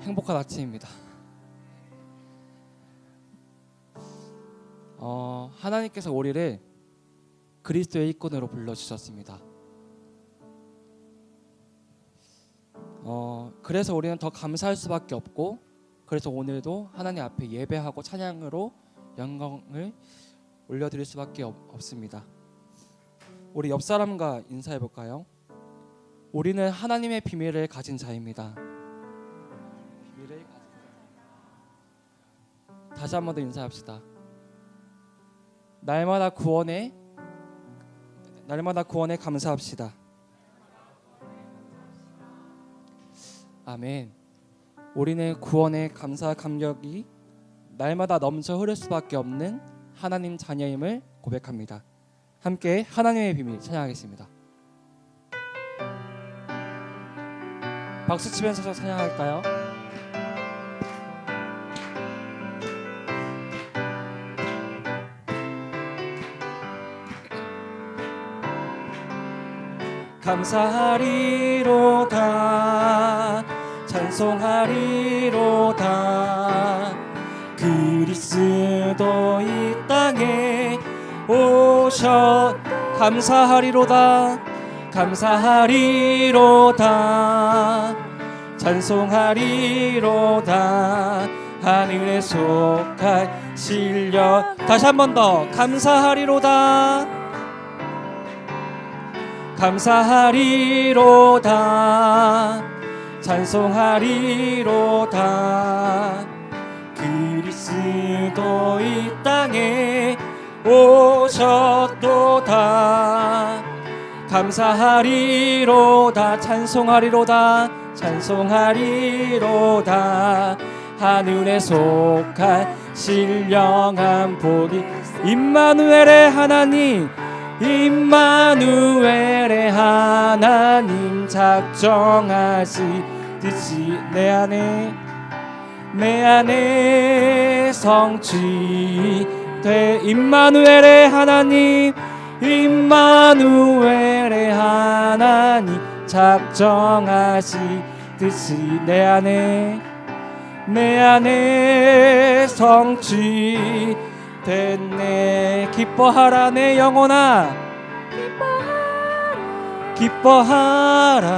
행복한 아침입니다. 어, 하나님께서 우리를 그리스도의 일꾼으로 불러주셨습니다. 어, 그래서 우리는 더 감사할 수밖에 없고 그래서 오늘도 하나님 앞에 예배하고 찬양으로 영광을 올려드릴 수밖에 없, 없습니다. 우리 옆 사람과 인사해 볼까요? 우리는 하나님의 비밀을 가진 자입니다. 다시 한 번 더 인사합시다. 날마다 구원에 날마다 구원에 감사합시다. 아멘. 우리는 구원의 감사 감격이 날마다 넘쳐 흐를 수밖에 없는 하나님 자녀임을 고백합니다. 함께 하나님의 비밀 찬양하겠습니다. 박수 치면서 찬양할까요? 감사하리로다. 찬송하리로다. 그리스도 이 땅에 오셔 감사하리로다. 감사하리로다. 찬송하리로다. 하늘에 속한 실력. 다시 한 번 더. 감사하리로다 감사하리로다. 찬송하리로다. 그리스도 이 땅에 오셨도다. 감사하리로다. 찬송하리로다. 찬송하리로다. 하늘에 속한 신령한 복이 임마누엘의 하나님 임마누엘의 하나님 작정하시듯이 내 안에 내 안에 성취돼. 임마누엘의 하나님 임마누엘의 하나님 작정하시듯이 내 안에 내 안에 성취 됐네. 기뻐하라 내 영혼아. 기뻐하라.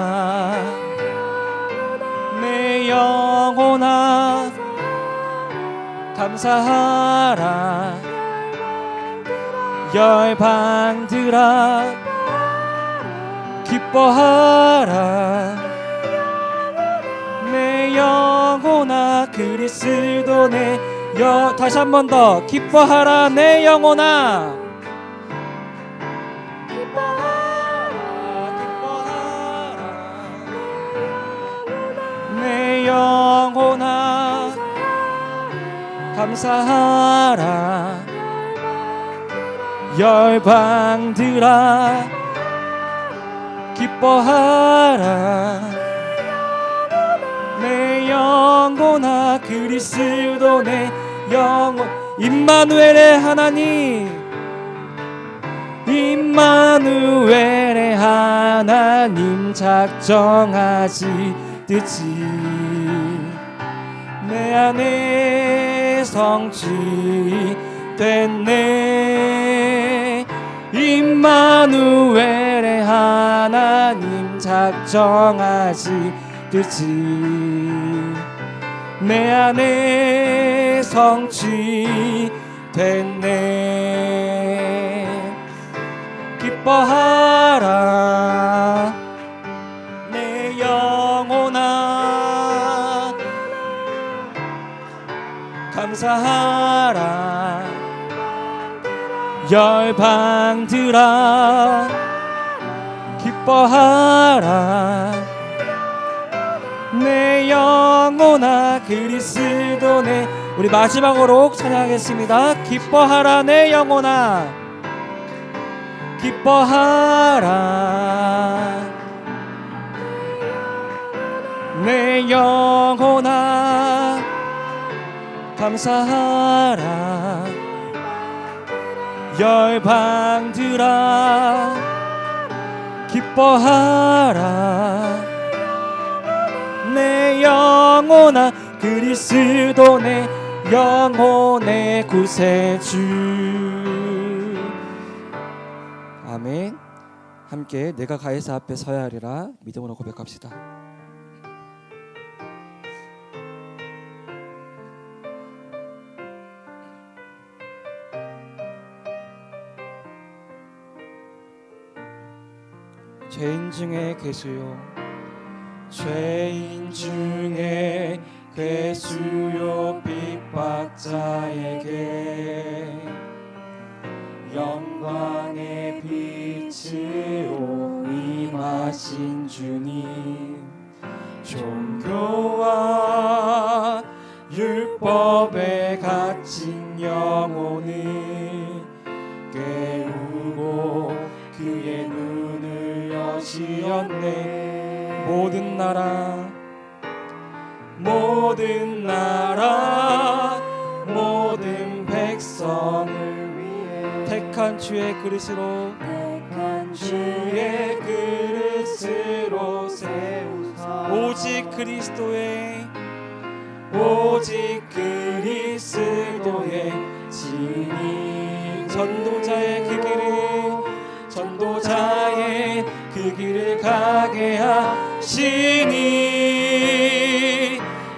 내 영혼아. 감사하라. 열방들아. 기뻐하라. 내 영혼아 그리스도 내 여, 다시 한 번 더. 기뻐하라 내 영혼아. 내 영혼아. 감사하라. 열방들아. 기뻐하라. 내 영혼아 그리스도 내 영혼 임마누엘의 하나님. 임마누엘의 하나님 작정하시듯이 내 안에 성취됐네. 임마누엘의 하나님 작정하시듯이 내 안에 성취됐네. 기뻐하라. 내 영혼아. 감사하라. 열방들아. 기뻐하라 내 영혼아 그리스도 내 우리 마지막으로 찬양하겠습니다. 기뻐하라 내 영혼아. 기뻐하라. 내 영혼아 감사하라. 열방들아 기뻐하라 내 영혼아 그리스도 내 영혼의 구세주. 아멘. 함께 내가 가이사 앞에 서야 하리라 믿음으로 고백합시다. 죄인 중에 괴수요 죄인 중에 괴수요 핍박자에게 영광의 빛으로 임하신 주님 종교와 율법에 갇힌 영혼을 깨우고 그의 눈을 여시었네 모든 나라 모든 나라 모든 백성을 위해 택한 주의 그릇으로 택한 주의 그릇으로 세우사. 오직 그리스도의 오직 그리스도의 진리 전도자의 그 길을 전도자의 그 길을 가게 하 시니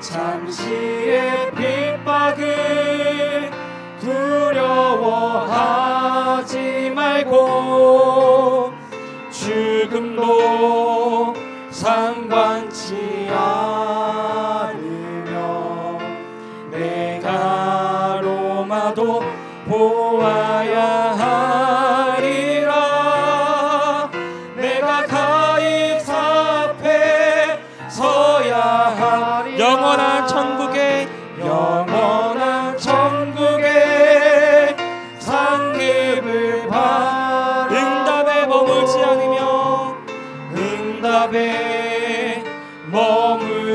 잠시의 핍박을 두려워하지 말고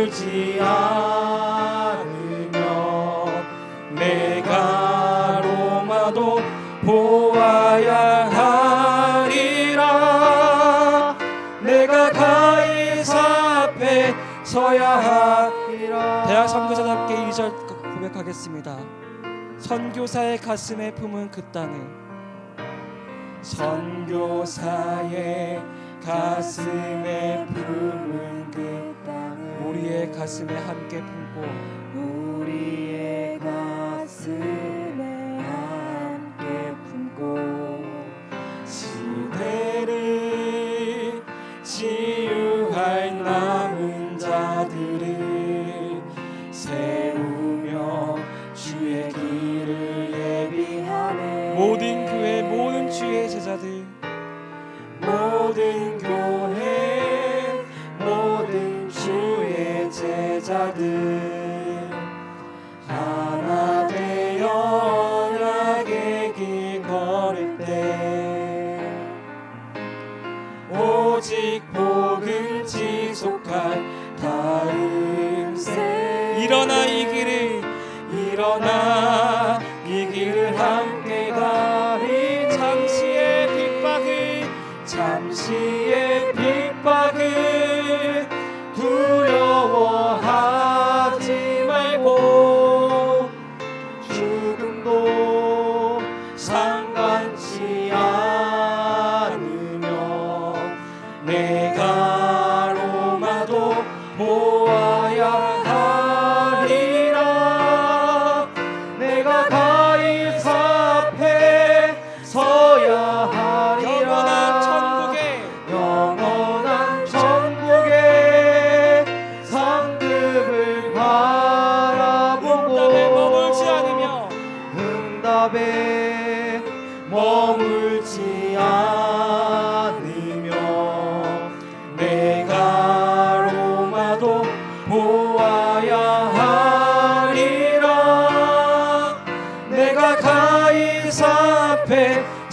머물지 않으며 내가 로마도 보아야 하리라. 내가 가이사 앞에 서야 하리라. 대학 선교사답게 2절 고백하겠습니다. 선교사의 가슴에 품은 그 땅을 선교사의 가슴에 품은 그 우리의 가슴에 함께 품고 우리 오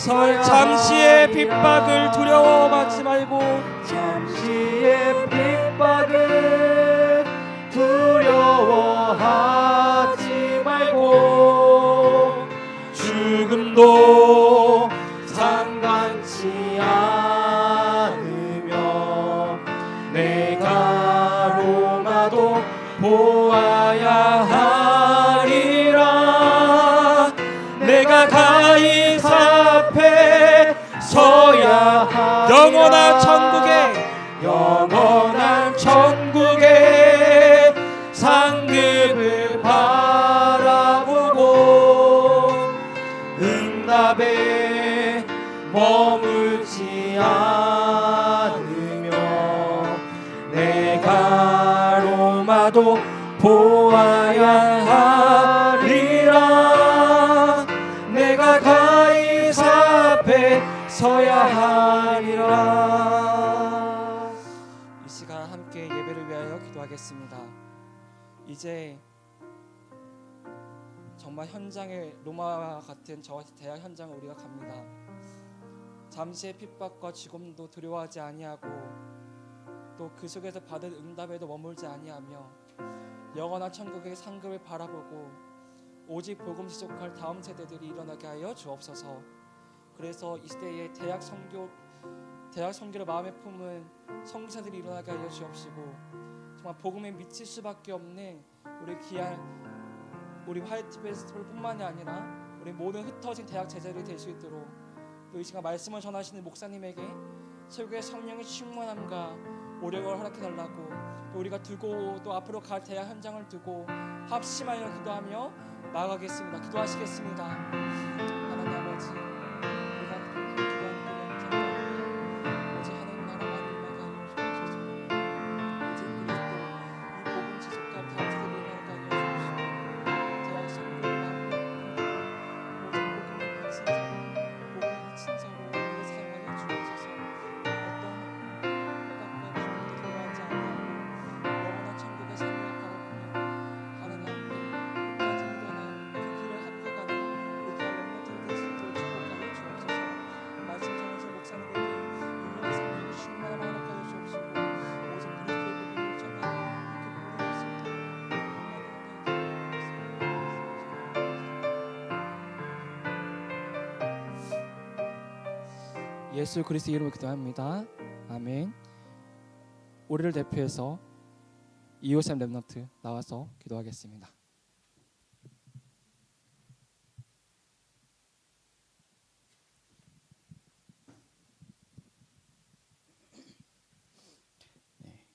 서야 잠시의 핍박을 두려워 받지 말고. 잠시의 핍박을 두려워하지 말고. 죽음도 상관치 않으며 내가 로마도 보아야 하리라. 내가 가히 앞에 서야 하리라. 영원한 천국에. 영원한 천국에 상급을 바라보고 응답에 머물지 않으며 내가 로마도 보아야 하리라 이 시간 함께 예배를 위하여 기도하겠습니다. 이제 정말 현장에 로마와 같은 저 대학 현장을 우리가 갑니다. 잠시의 핍박과 죽음도 두려워하지 아니하고 또 그 속에서 받은 응답에도 머물지 아니하며 영원한 천국의 상급을 바라보고 오직 복음 지속할 다음 세대들이 일어나게 하여 주옵소서. 그래서 이 시대에 대학 선교 대학 선교를 마음에 품은 성사들이 일어나게 하여 주옵시고 정말 복음에 미칠 수밖에 없는 우리 귀한 우리 화이트 페스티벌뿐만이 아니라 우리 모든 흩어진 대학 제자들이 될 수 있도록 또 이 시간 말씀을 전하시는 목사님에게 설교의 성령의 충만함과 오력을 허락해 달라고 또 우리가 두고 또 앞으로 갈 대학 현장을 두고 합심하여 기도하며 나아가겠습니다. 기도하시겠습니다. 예수 그리스도 이름으로 기도합니다. 아멘. 우리를 대표해서 이호샘 랩너트 나와서 기도하겠습니다.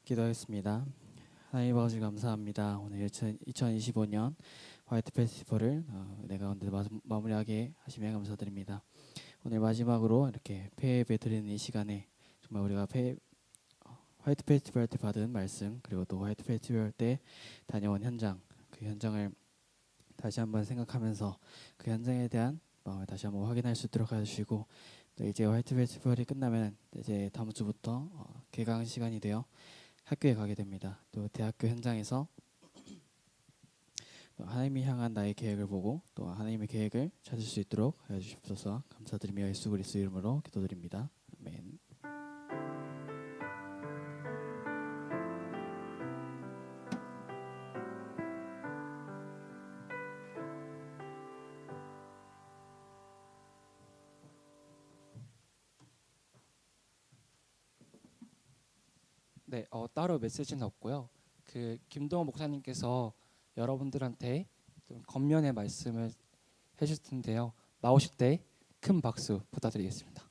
기도하겠습니다. 하나님 아버지 감사합니다. 오늘 2025년 화이트 페스티벌을 어, 내 가운데 마- 마무리하게 하시며 감사드립니다. 오늘 마지막으로 이렇게 폐예배 드리는 이 시간에 정말 우리가 폐 어, 화이트 페스티벌 때 받은 말씀 그리고 또 화이트 페스티벌 때 다녀온 현장 그 현장을 다시 한번 생각하면서 그 현장에 대한 마음을 다시 한번 확인할 수 있도록 해주시고 또 이제 화이트 페스티벌이 끝나면 이제 다음 주부터 어, 개강 시간이 되어 학교에 가게 됩니다. 또 대학교 현장에서 또 하나님이 향한 나의 계획을 보고 또 하나님의 계획을 찾을 수 있도록 해 주십소서 감사드리며 예수 그리스도 이름으로 기도드립니다. 아멘. 네, 어, 따로 메시지는 없고요. 그 김동호 목사님께서 여러분들한테 좀 겉면의 말씀을 해주실 텐데요. 나오실 때 큰 박수 부탁드리겠습니다.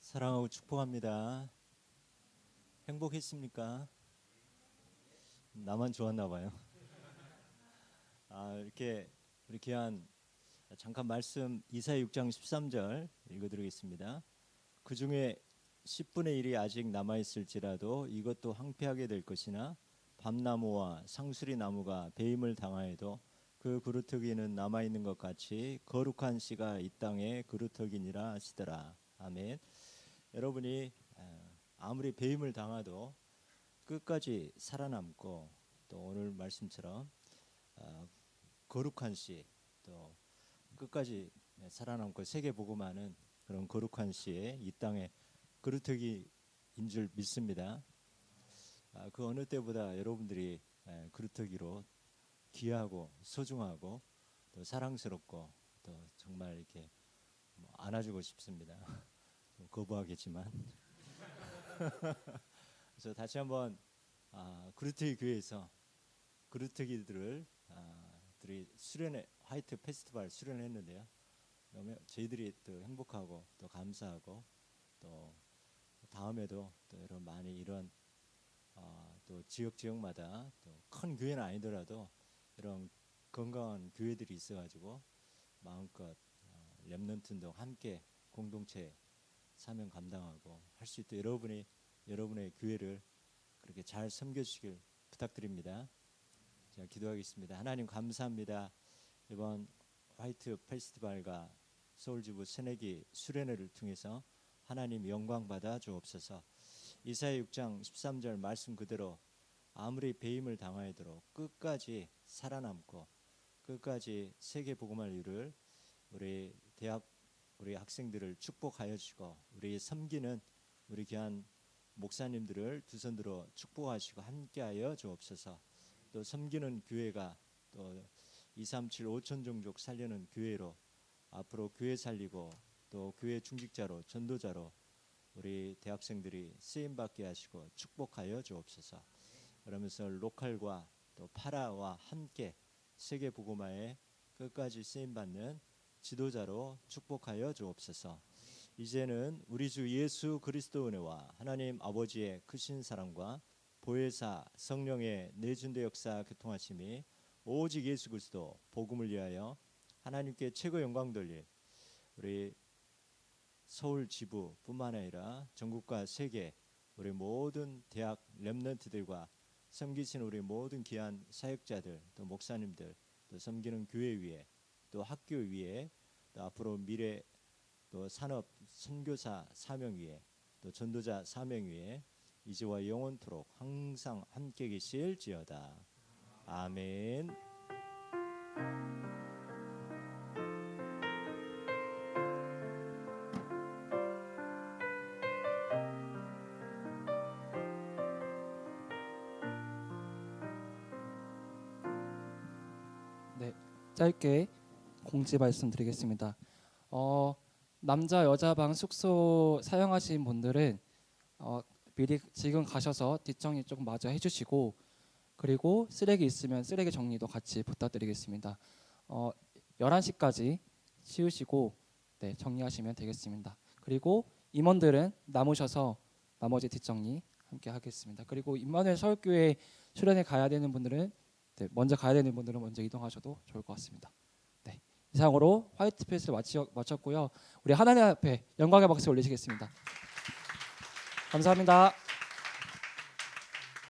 사랑하고 축복합니다. 행복했습니까? 나만 좋았나 봐요. 아, 이렇게 우리 귀한 잠깐 말씀 이사야 6장 13절 읽어 드리겠습니다. 그 중에 10분의 1이 아직 남아 있을지라도 이것도 황폐하게 될 것이나 밤나무와 상수리 나무가 배임을 당하여도 그 그루터기는 남아 있는 것 같이 거룩한 씨가 이 땅에 그루터기니라 하시더라. 아멘. 여러분이 어, 아무리 배임을 당하도 끝까지 살아남고 또 오늘 말씀처럼 어, 거룩한 씨또 끝까지 살아남고 세계 복음하는 그런 거룩한 씨의 이 땅에 그루터기인 줄 믿습니다. 아, 그 어느 때보다 여러분들이 에, 그루터기로 귀하고 소중하고 또 사랑스럽고 또 정말 이렇게 뭐 안아주고 싶습니다. 좀 거부하겠지만 그래서 다시 한번 아, 그루터기 교회에서 그루터기들을 아, 들이 수련회 화이트 페스티벌 수련했는데요. 너무 저희들이 또 행복하고 또 감사하고 또 다음에도 또 여러분 많이 이런 어, 또 지역 지역마다 또 큰 교회는 아니더라도 이런 건강한 교회들이 있어가지고 마음껏 어, 렘넌트도 함께 공동체 사명 감당하고 할 수 있도록 여러분이 여러분의 교회를 그렇게 잘 섬겨주시길 부탁드립니다. 제가 기도하겠습니다. 하나님 감사합니다. 이번 화이트 페스티벌과 서울지부 새내기 수련회를 통해서 하나님 영광 받아 주옵소서. 이사야 6장 13절 말씀 그대로 아무리 배임을 당하여도록 끝까지 살아남고 끝까지 세계 복음할 일을 우리 대학 우리 학생들을 축복하여 주시고 우리 섬기는 우리 귀한 목사님들을 두 손 들어 축복하시고 함께하여 주옵소서. 또 섬기는 교회가 또 237 5천 종족 살려는 교회로 앞으로 교회 살리고 또 교회 중직자로 전도자로 우리 대학생들이 쓰임 받게 하시고 축복하여 주옵소서. 그러면서 로컬과 또 파라와 함께 세계 복음화에 끝까지 쓰임 받는 지도자로 축복하여 주옵소서. 이제는 우리 주 예수 그리스도 은혜와 하나님 아버지의 크신 사랑과 보혜사 성령의 내준대 역사 교통하심이 오직 예수 그리스도 복음을 위하여 하나님께 최고 영광 돌릴 우리 서울 지부뿐만 아니라 전국과 세계 우리 모든 대학 렘넌트들과 섬기신 우리 모든 귀한 사역자들 또 목사님들 또 섬기는 교회 위에 또 학교 위에 또 앞으로 미래 또 산업 선교사 사명 위에 또 전도자 사명 위에 이제와 영원토록 항상 함께 계실지어다. 아멘. 짧게 공지 말씀드리겠습니다. 어, 남자 여자 방 숙소 사용하신 분들은 어, 미리 지금 가셔서 뒷정리 조금 마저 해주시고 그리고 쓰레기 있으면 쓰레기 정리도 같이 부탁드리겠습니다. 어, 11시까지 치우시고 네, 정리하시면 되겠습니다. 그리고 임원들은 남으셔서 나머지 뒷정리 함께 하겠습니다. 그리고 임마누엘 서울교회 수련회 가야 되는 분들은 네, 먼저 가야 되는 분들은 먼저 이동하셔도 좋을 것 같습니다. 네, 이상으로 화이트 마치, 마쳤고요. 우리 하나님 앞에 영광의 박수 올리시겠습니다. 감사합니다.